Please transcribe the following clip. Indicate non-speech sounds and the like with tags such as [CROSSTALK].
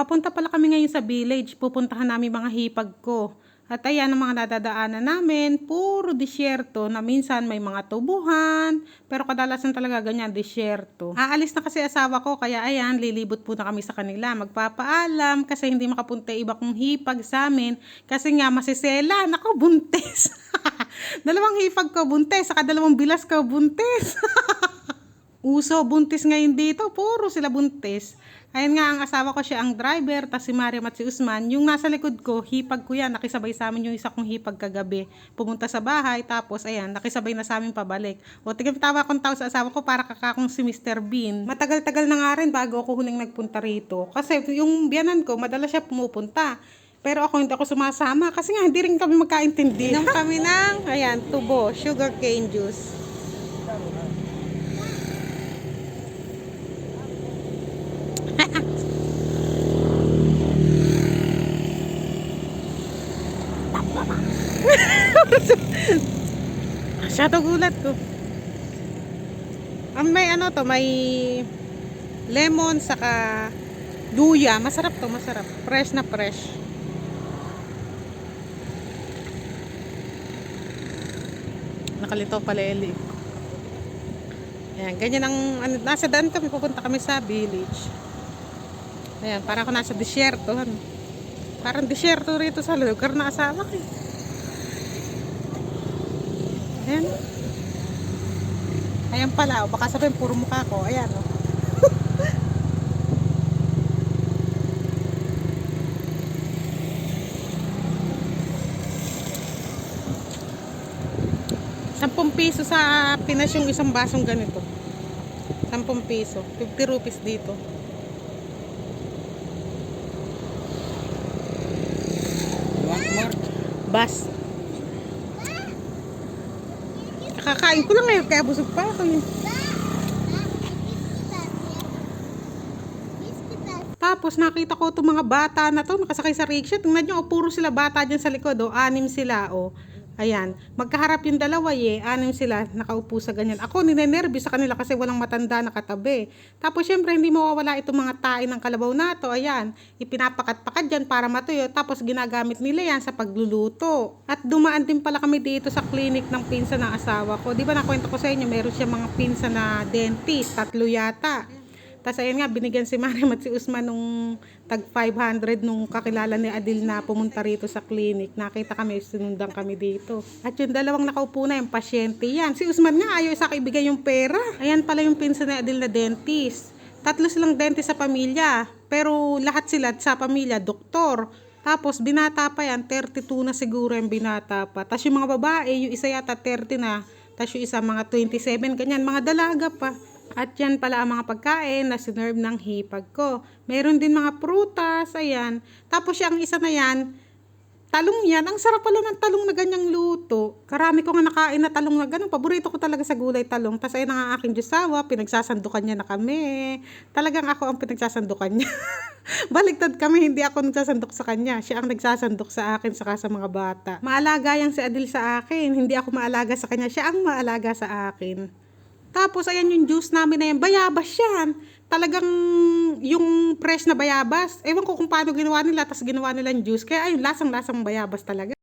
Papunta pala kami ngayon sa village. Pupuntahan namin mga hipag ko. At ayan ang mga nadadaanan namin, puro disyerto na minsan may mga tubuhan, pero kadalasan talaga ganyan, disyerto. Aalis na kasi asawa ko, kaya ayan, lilibot po na kami sa kanila. Magpapaalam kasi hindi makapunta iba kong hipag sa amin kasi nga masisela, nako buntis. [LAUGHS] dalawang hipag ko buntis, saka dalawang bilas ko buntis. [LAUGHS] Uso, buntis ngayon dito. Puro sila buntis. Ayun nga, ang asawa ko siya ang driver, tas si Mariam at si Usman. Yung nasa likod ko, hipag ko yan. Nakisabay sa amin yung isa kong hipag kagabi. Pumunta sa bahay, tapos ayan, nakisabay na sa amin pabalik. O, tigil tawa kong tao sa asawa ko para kakakong si Mr. Bean. Matagal-tagal na nga rin bago ako huling nagpunta rito. Kasi yung biyanan ko, madalas siya pumupunta. Pero ako hindi ako sumasama kasi nga hindi rin kami magkaintindi. Inom kami ng, ayan, tubo, sugar cane juice. [LAUGHS] Masyado gulat ko. Ang may ano to, may lemon saka luya. Masarap to, masarap. Fresh na fresh. Nakalito pala Eli. Ayan, ganyan ang, ano, nasa daan kami, pupunta kami sa village. Ayan, para ako nasa disyerto. Ano. Parang disyerto rito sa lugar na asawa ko. eh. Ayan. Ayan pala, o baka sabihin puro mukha ko. Ayan, oh. o. [LAUGHS] Sampung piso sa Pinas yung isang basong ganito. Sampung piso. 50 rupees dito. Want more? Bus. Kakakain ko lang ngayon kaya busog pa ako yun. Tapos nakita ko itong mga bata na to nakasakay sa rickshaw. Tingnan nyo, oh, puro sila bata dyan sa likod. Oh. Anim sila. Oh. Ayan. Magkaharap yung dalawa eh. Anim sila nakaupo sa ganyan. Ako ninenervous sa kanila kasi walang matanda na katabi. Tapos syempre hindi mawawala itong mga tae ng kalabaw na to. Ayan. Ipinapakat-pakat dyan para matuyo. Tapos ginagamit nila yan sa pagluluto. At dumaan din pala kami dito sa clinic ng pinsa ng asawa ko. Di ba nakwento ko sa inyo, meron siya mga pinsa na dentist. Tatlo yata. Tapos ayun nga, binigyan si Mariam [LAUGHS] at si Usman nung tag 500 nung kakilala ni Adil na pumunta rito sa clinic. Nakita kami, sinundan kami dito. At yung dalawang nakaupo na, yung pasyente yan. Si Usman nga, ayaw sa ibigay yung pera. Ayan pala yung pinsa ni Adil na dentist. Tatlo silang dentist sa pamilya. Pero lahat sila sa pamilya, doktor. Tapos binata pa yan, 32 na siguro yung binata pa. Tapos yung mga babae, yung isa yata 30 na. Tapos yung isa mga 27, ganyan, mga dalaga pa. At yan pala ang mga pagkain na sinerve ng hipag ko. Meron din mga prutas, ayan. Tapos yung isa na yan, talong yan. Ang sarap pala ng talong na ganyang luto. Karami ko nga nakain na talong na ganun. Paborito ko talaga sa gulay talong. Tapos ayun ang aking jusawa, pinagsasandukan niya na kami. Talagang ako ang pinagsasandukan niya. [LAUGHS] Baliktad kami, hindi ako nagsasandok sa kanya. Siya ang nagsasandok sa akin saka sa mga bata. Maalaga yang si Adil sa akin. Hindi ako maalaga sa kanya. Siya ang maalaga sa akin. Tapos, ayan yung juice namin na yan. Bayabas yan. Talagang yung fresh na bayabas. Ewan ko kung paano ginawa nila, tapos ginawa nilang juice. Kaya ayun, lasang-lasang bayabas talaga.